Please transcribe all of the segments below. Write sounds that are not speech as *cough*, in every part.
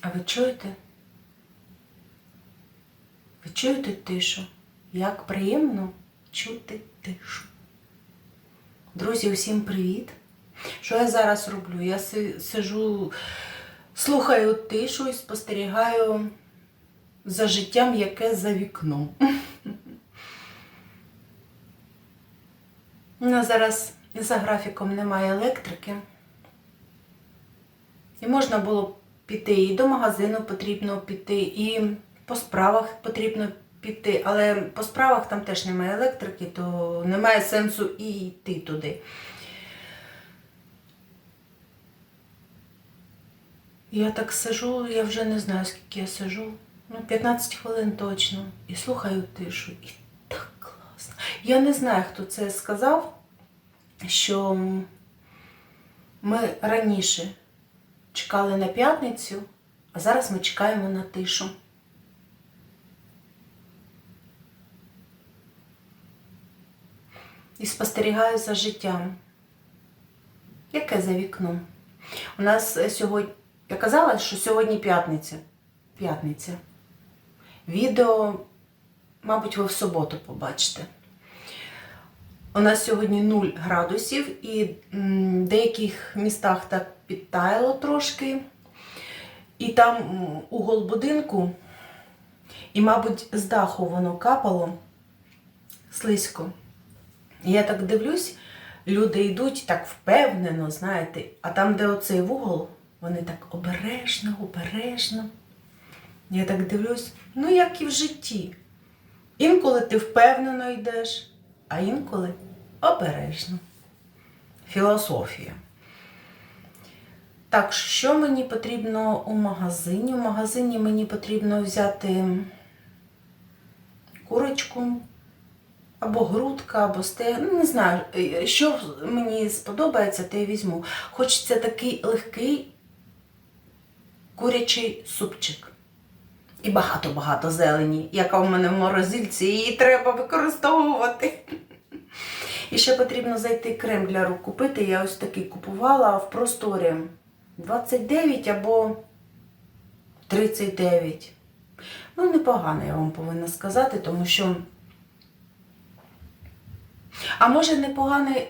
А ви чуєте? Ви чуєте тишу? Як приємно чути тишу. Друзі, усім привіт! Що я зараз роблю? Я сижу, слухаю тишу і спостерігаю за життям, яке за вікном. Ну, зараз за графіком немає електрики. І можна було піти, і до магазину потрібно піти, і по справах потрібно піти. Але по справах там теж немає електрики, то немає сенсу і йти туди. Я так сижу, я вже не знаю, скільки я сижу. Ну, 15 хвилин точно. І слухаю тишу. І так класно. Я не знаю, хто це сказав, що ми раніше чекали на п'ятницю, а зараз ми чекаємо на тишу. І спостерігаю за життям. Яке за вікном? У нас е, сьогодні. Я казала, що сьогодні п'ятниця. П'ятниця. Відео, мабуть, ви в суботу побачите. У нас сьогодні 0 градусів і в деяких містах так підтаяло трошки. І там угол будинку, і, мабуть, з даху воно капало слизько. Я так дивлюсь, люди йдуть так впевнено, знаєте, а там, де оцей вугол, вони так обережно, обережно. Я так дивлюсь, ну як і в житті. Інколи ти впевнено йдеш, а інколи обережно. Філософія. Так, що мені потрібно у магазині? У магазині мені потрібно взяти курочку, або грудка, або сте. Ну, не знаю, е, що мені сподобається, те й візьму. Хочеться такий легкий курячий супчик. І багато-багато зелені, яка в мене в морозильці, її треба використовувати. І ще потрібно зайти крем для рук купити. Я ось такий купувала в просторі 29 або 39. Ну, непогано, я вам повинна сказати, тому що. А може непоганий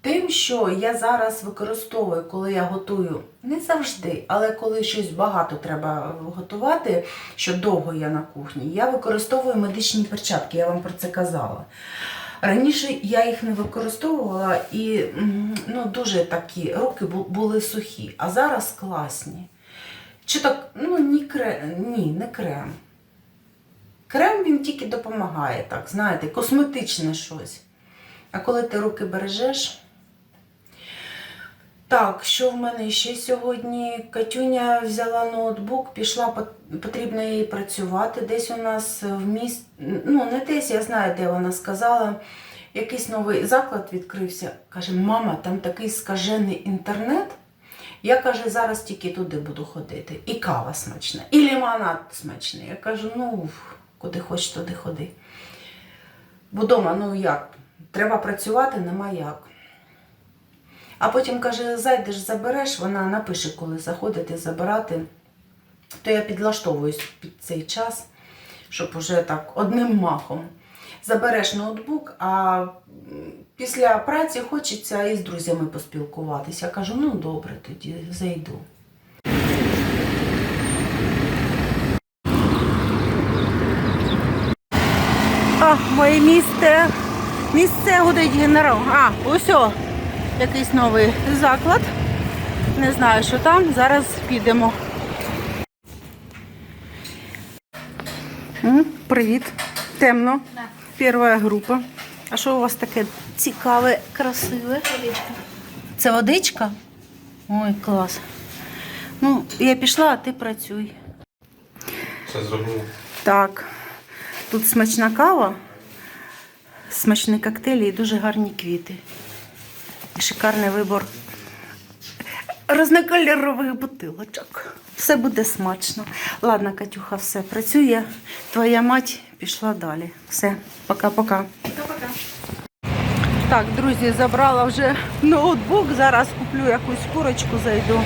тим, що я зараз використовую, коли я готую. Не завжди, але коли щось багато треба готувати, що довго я на кухні, я використовую медичні перчатки, я вам про це казала. Раніше я їх не використовувала і ну, дуже такі руки були сухі, а зараз класні. Чи так, ну ні, крем, ні, не крем. Крем він тільки допомагає, так, знаєте, косметичне щось. А коли ти руки бережеш. Так, що в мене ще сьогодні? Катюня взяла ноутбук, пішла, потрібно їй працювати. Десь у нас в місті, ну не десь, я знаю, де вона сказала. Якийсь новий заклад відкрився. Каже, мама, там такий скажений інтернет. Я каже, зараз тільки туди буду ходити. І кава смачна, і лимонад смачний. Я кажу, ну, куди хочеш, туди ходи. Бо дома, ну як, треба працювати, нема як. А потім каже, зайдеш, забереш, вона напише, коли заходити, забирати. То я підлаштовуюсь під цей час, щоб уже так одним махом. Забереш ноутбук, а після праці хочеться із друзями поспілкуватися. Я кажу, ну добре, тоді зайду. А, моє місце. Місце гудить генерал. А, ось якийсь новий заклад. Не знаю, що там. Зараз підемо. Привіт. Темно. Перша група. А що у вас таке цікаве, красиве? Водичка. Це водичка? Ой, клас. Ну, я пішла, а ти працюй. Це зроблю. Так, тут смачна кава, смачні коктейлі і дуже гарні квіти. Шикарний вибор різнокольорових бутилочок. Все буде смачно. Ладно, Катюха, все працює. Твоя мать пішла далі. Все, пока-пока. Пока-пока. Так, друзі, забрала вже ноутбук. Зараз куплю якусь курочку, зайду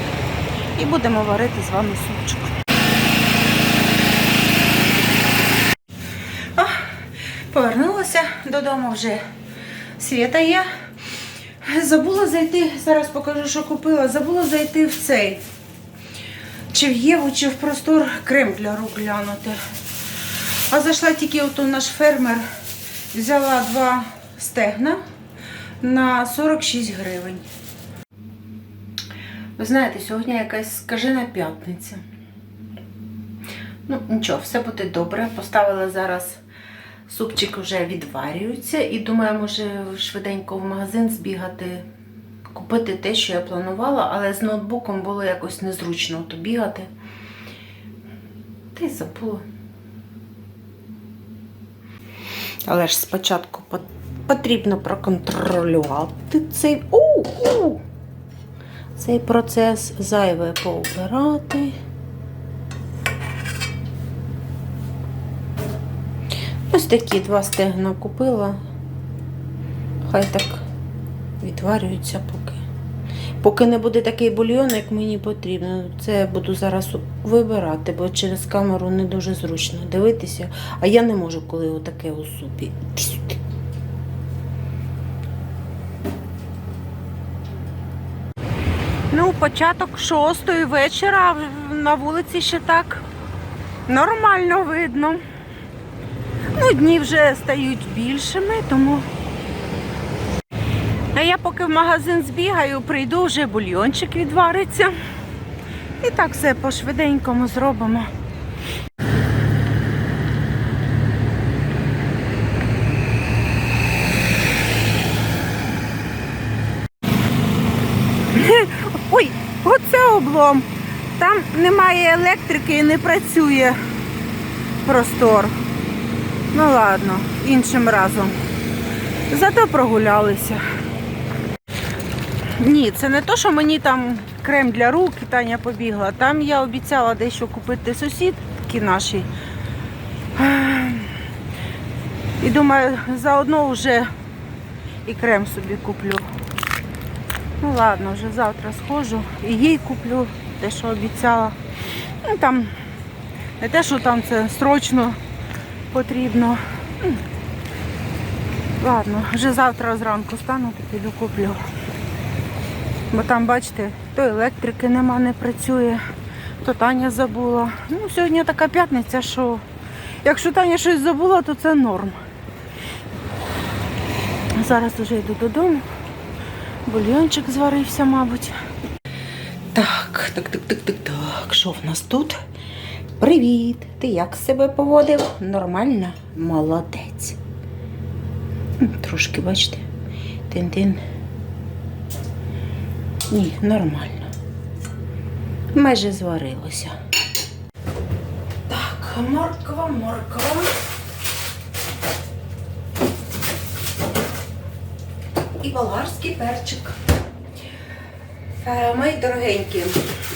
і будемо варити з вами супчик. Повернулася додому вже світа є. Забула зайти, зараз покажу, що купила. Забула зайти в цей. Чи в Єву, чи в простор крем для рук глянути. А зайшла тільки от наш фермер, взяла два стегна на 46 гривень. Ви знаєте, сьогодні якась скажена п'ятниця. Ну, нічого, все буде добре. Поставила зараз супчик вже відварюється і думаю, може швиденько в магазин збігати, купити те, що я планувала, але з ноутбуком було якось незручно то бігати. Та й забула. Але ж спочатку потрібно проконтролювати цей. У, у! Цей процес зайве поубирати. Ось такі два стегна купила. Хай так відварюються поки. Поки не буде такий бульйон, як мені потрібно. Це я буду зараз вибирати, бо через камеру не дуже зручно дивитися. А я не можу, коли отаке у супі. Ну, початок шостої вечора, на вулиці ще так нормально видно. Ну, дні вже стають більшими, тому. А я поки в магазин збігаю, прийду, вже бульйончик відвариться. І так все по-швиденькому зробимо. *laughs* Ой, оце облом. Там немає електрики і не працює простор. Ну ладно, іншим разом. Зато прогулялися. Ні, це не то, що мені там крем для рук Таня побігла. Там я обіцяла дещо купити сусідки нашій. І думаю, заодно вже і крем собі куплю. Ну ладно, вже завтра схожу і їй куплю те, що обіцяла. Ну там не те, що там це срочно потрібно. Ладно, вже завтра зранку стану, то піду куплю. Бо там, бачите, то електрики нема, не працює, то Таня забула. Ну, сьогодні така п'ятниця, що якщо Таня щось забула, то це норм. Зараз вже йду додому. Бульйончик зварився, мабуть. Так, так, так, так, так, так. Що в нас тут? Привіт! Ти як себе поводив? Нормально? Молодець. Трошки, бачите, тин-тин. Ні, нормально. Майже зварилося. Так, морква, морква. І болгарський перчик. Е, Мої дорогенькі,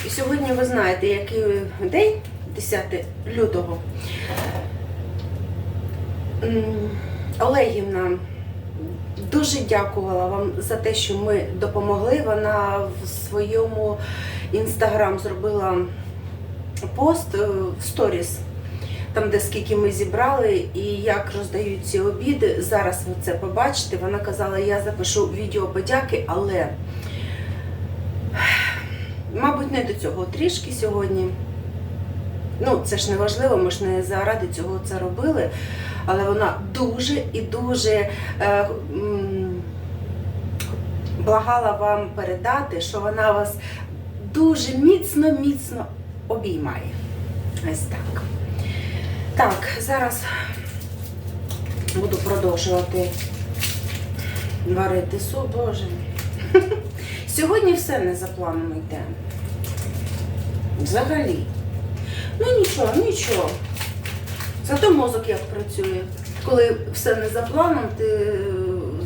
сьогодні ви знаєте, який день, 10 лютого. Олегівна дуже дякувала вам за те, що ми допомогли. Вона в своєму інстаграм зробила пост е, в сторіс, там, де скільки ми зібрали і як роздають ці обіди. Зараз ви це побачите. Вона казала, я запишу відео подяки, але, мабуть, не до цього трішки сьогодні. Ну, це ж не важливо, ми ж не заради цього це робили. Але вона дуже і дуже е, благала вам передати, що вона вас дуже міцно-міцно обіймає. Ось так. Так, зараз буду продовжувати варити суп, боже. *laughs* Сьогодні все не за планом йде. Взагалі. Ну нічого, нічого. Зато мозок як працює. Коли все не за планом, ти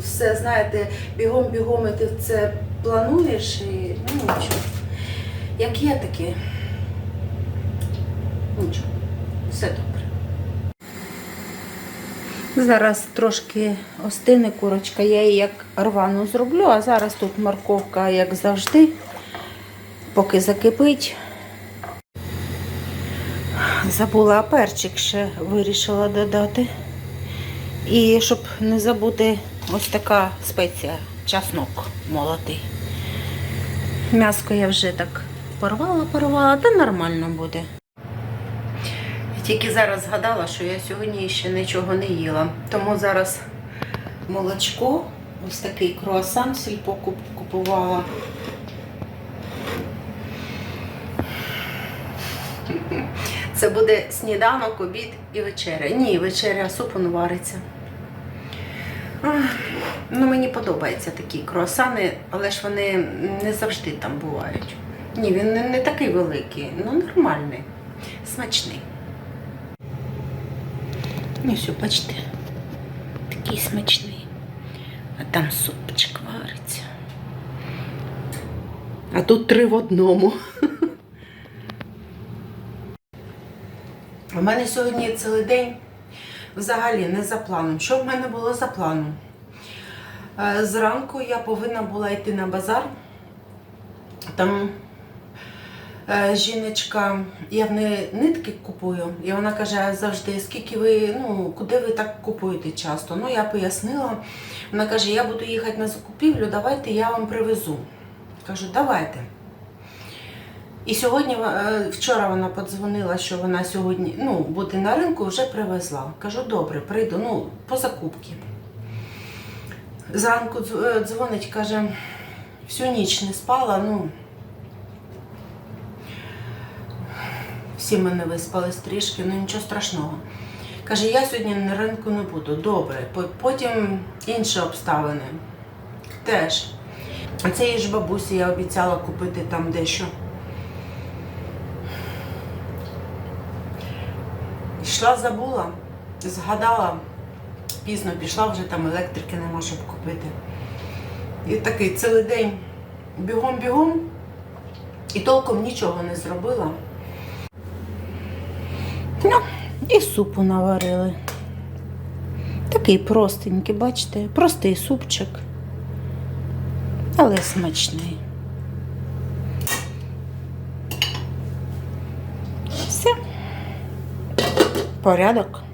все знаєте, бігом-бігом і ти це плануєш і ну нічого. Як є таке. Нічого. Все добре. Зараз трошки остине курочка, я її як рвану зроблю, а зараз тут морковка, як завжди, поки закипить, забула, перчик ще вирішила додати. І щоб не забути ось така спеція, часнок молотий. М'яско я вже так порвала, порвала, та нормально буде. Я тільки зараз згадала, що я сьогодні ще нічого не їла. Тому зараз молочко, ось такий круасан сільпо куп- купувала. Це буде сніданок, обід і вечеря. Ні, вечеря супу не вариться. Ну, мені подобаються такі круасани, але ж вони не завжди там бувають. Ні, він не, не такий великий, ну нормальний, смачний. Ну все, бачите, такий смачний. А там супчик вариться. А тут три в одному. *laughs* мене сьогодні цілий день взагалі не за планом. Що в мене було за планом? Е, Зранку я повинна була йти на базар. Там е, жіночка, я в неї нитки купую, і вона каже завжди, скільки ви, ну, куди ви так купуєте часто? Ну, я пояснила. Вона каже, я буду їхати на закупівлю, давайте я вам привезу. Кажу, давайте. І сьогодні, е, вчора вона подзвонила, що вона сьогодні ну, буде на ринку, вже привезла. Кажу, добре, прийду, ну, по закупки. Зранку е, дзвонить, каже, всю ніч не спала, ну. Всі ми не виспались трішки, ну нічого страшного. Каже, я сьогодні на ринку не буду. Добре. Потім інші обставини. Теж. А їй ж бабусі я обіцяла купити там дещо. Йшла, забула, згадала, пізно пішла, вже там електрики нема, щоб купити. І такий цілий день бігом-бігом і толком нічого не зробила. Ну, і супу наварили. Такий простенький, бачите, простий супчик, але смачний. Все. Порядок.